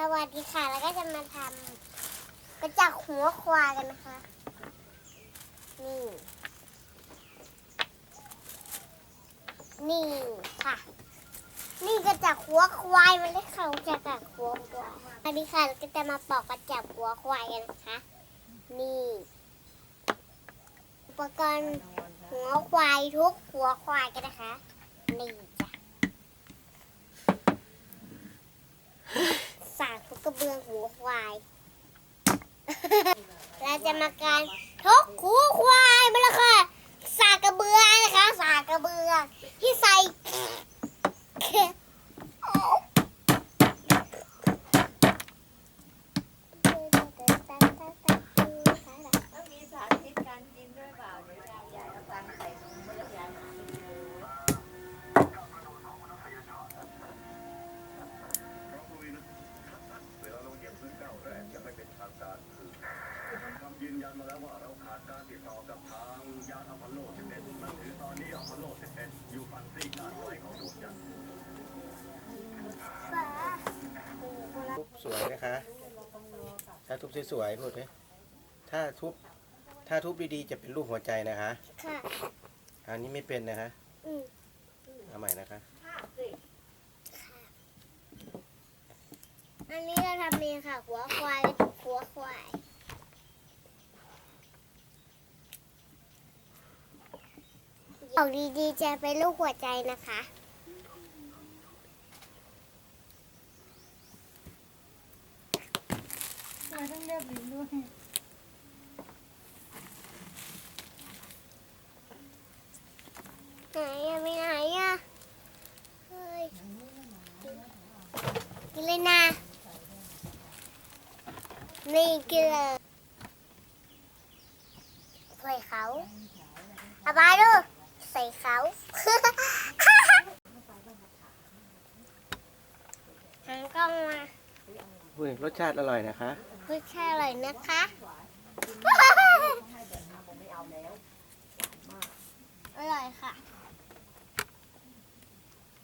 สวัสดีค่ะ แล้วก็จะมาทำกระจกหัวควายกันนะคะ นี่ นี่ค่ะ นี่กระจกหัวควายมันเรียกเขากระจกหัวควายสวัสดีค่ะเราก็จะมาปอกกระจกหัวควายกันนะคะ นี่ อุปกรณ์หัวควายทุกหัวควายกันนะคะ นี่จ้ะ สากทุกกระเบื้องหัวควาย เราจะมาการทุกขูควายมาแล้วค่ะ สากกระเบือนะคะ สากกระเบือที่ใส่าเราขาดการติดต่อกับทางยานอพอลโล 11 นั่นคือตอนนี้อพอลโล 11 อยู่ฝั่งซีกด้านซ้ายของดวงจันทร์ทุบสวยนะคะ ถ้าทุบสวยๆพูดไหมถ้าทุบ ถ้าทุบดีๆ จะเป็นรูปหัวใจนะคะ ค่ะ อันนี้ไม่เป็นนะคะ อืมเอาใหม่นะคะ อันนี้เราทำเองค่ะ หัวควาย หัวควาย ออกดีๆจะเป็นลูกหัวใจนะคะทำไมต้องเรียบลิ้นด้วยไหนอะไม่ไหนอะเฮ้ยกินเลยนะ นี่กินเลยใส่เขาอาบาดู ใส่เขาหันกล้องมา อุ้ยรสชาติอร่อยนะคะรสชาติอร่อยนะคะ อร่อยค่ะ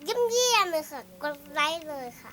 เยี่ยมเยี่ยมๆเลยค่ะ กดไลค์เลยค่ะ